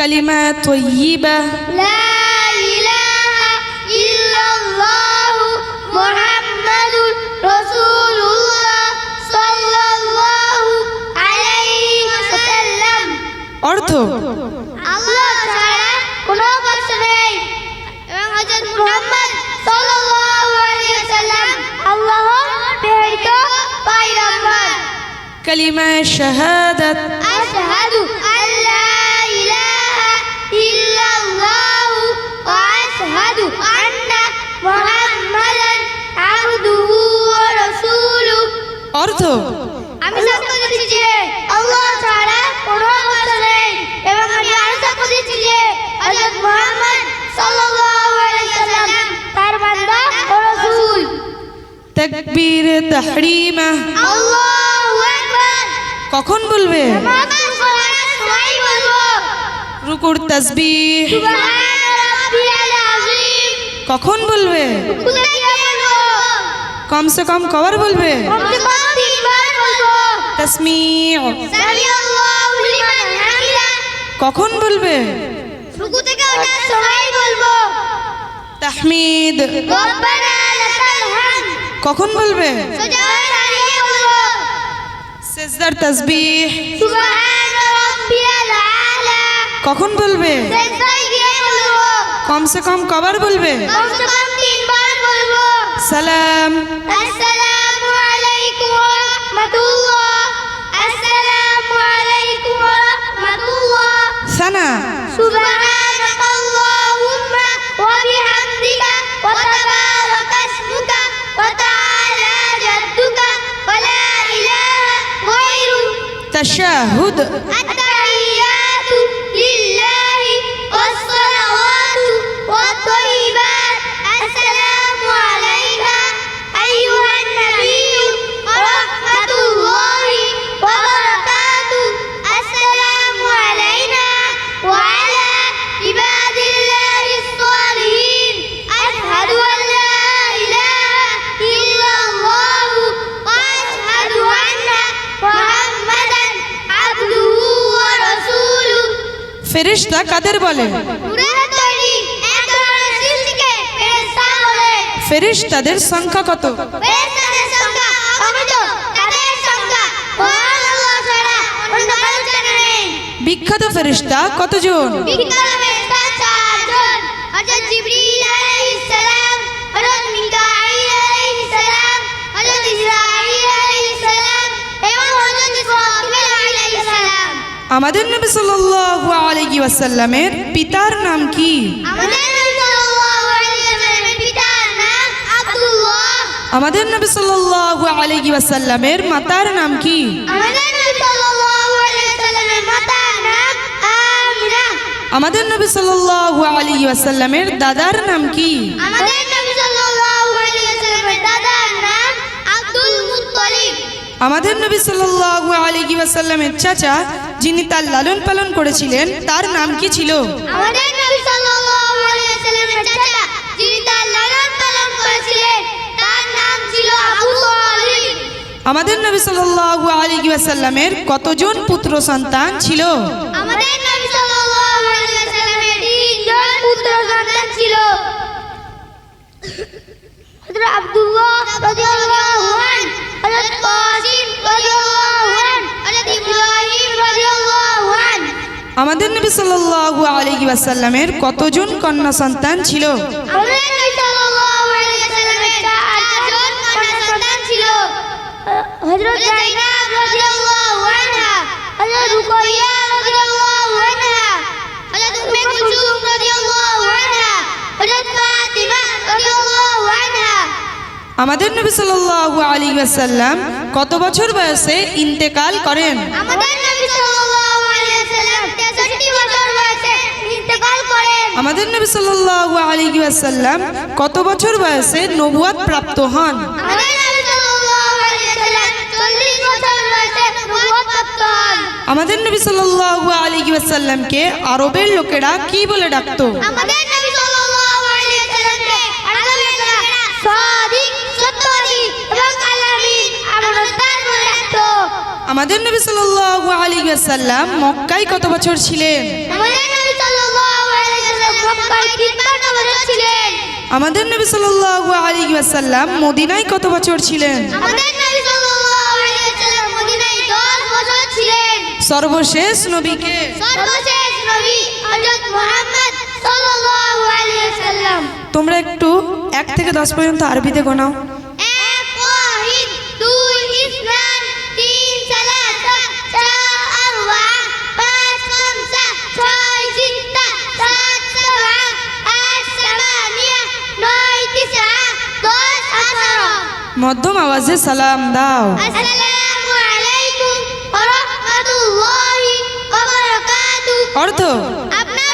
কালিমা তৈবা لا إله إلا الله محمد رسول الله صلى الله عليه وسلم অর্থ আল্লাহ ছাড়া কোনো উপাস্য নেই এবং হযরত মুহাম্মদ সাল্লাল্লাহু আলাইহি ওয়াসাল্লাম আল্লাহর প্রেরিত পয়গম্বর কালিমা শাহাদাত আমি সাক্ষ্য দিচ্ছি যে আল্লাহ ছাড়া কোনো উপাস্য নেই। এবং আমি আরও সাক্ষ্য দিচ্ছি যে হযরত মুহাম্মদ সাল্লাল্লাহু আলাইহি ওয়াসাল্লাম তার বান্দা ও রাসূল। তাকবীর তাহরিমা। আল্লাহু আকবার। কখন বলবে? নামাজ পড়ার সময় বলব। রুকুর তাসবিহ। সুবহান রাব্বিয়াল আযীম। কখন বলবে। কমসে কম কবার বলবে? কমসে কম কখন বলবে? তাহমিদ। কখন বলবে? সেজদার হয়ে কখন বলবে? কমসে কম কবার বলবে। সালাম। আসসালামু আলাইকুম ওয়া রাহমাতুল্লাহ। হাসানা সুবহানাকাল্লাহুম্মা ওয়া বিহামদিকা ওয়া তাবারাকা ইসমুকা ওয়া তাআলা জাদ্দুকা ওয়া লা ইলাহা গায়রুক তাশাহুদ। হযরত ইসরাঈল আলাইহিস সালাম সংখ্যা কত? বিখ্যাত আলাইহিস কতজন? আমাদের নবী সাল্লাল্লাহু আলাইহি ওয়াসাল্লামের পিতার নাম কি? আমাদের নবী সাল্লাল্লাহু আলাইহি ওয়াসাল্লামের মাতার নাম কি? আমাদের নবী সাল্লাল্লাহু আলাইহি ওয়াসাল্লামের মাতার নাম আমিনা আমাদের নবী সাল্লাল্লাহু আলাইহি ওয়াসাল্লামের দাদার নাম কি? আমাদের নবী সাল্লাল্লাহু আলাইহি ওয়াসাল্লামের দাদার নাম আব্দুল মুত্তালিব। আমাদের নবী সাল্লাল্লাহু আলাইহি ওয়াসাল্লামের চাচা যিনি তার লালন পালন করেছিলেন তার নাম কি ছিল? আমাদের নবী সাল্লাল্লাহু আলাইহি ওয়াসাল্লামের সাল্লাল্লাহু আলাইহি ওয়াসাল্লামের কতজন পুত্র সন্তান ছিল? আমাদের নবী সাল্লাল্লাহু আলাইহি ওয়াসাল্লামের তিনজন পুত্র সন্তান ছিল। হযরত আব্দুল্লাহ রাদিয়াল্লাহু আমাদের নবী সাল্লাল্লাহু আলাইহি ওয়াসাল্লামের কতজন কন্যা সন্তান ছিল? আমাদের নবী সাল্লাল্লাহু আলাইহি সাল্লাল্লাহু আলাইহি ওয়াসাল্লাম কত বছর বয়সে ইন্তেকাল করেন? আমাদের নবী আমাদের নবী সাল্লাল্লাহু আলাইহি ওয়াসাল্লাম কত বছর বয়সে নবুয়াত প্রাপ্ত হন? আমাদের নবী সাল্লাল্লাহু আলাইহি ওয়াসাল্লাম 40 বছর বয়সে নবুয়ত প্রাপ্ত হন আমাদের নবী সাল্লাল্লাহু আলাইহি ওয়াসাল্লামকে আরবের লোকেরা কি বলে ডাকতো? আমাদের আমাদের নবী সাল্লাল্লাহু আলী সাল্লাম মক্কায় কত বছর ছিলেন? আমাদের নবী সাল্লাল্লাহু আলী সাল্লাম মদিনায় কত বছর ছিলেন? সর্বশেষ নবীকে তোমরা একটু এক থেকে 10 পর্যন্ত আরবিতে গোনাও। মধ্যম আওয়াজে সালাম দাও। অর্থ? আপনার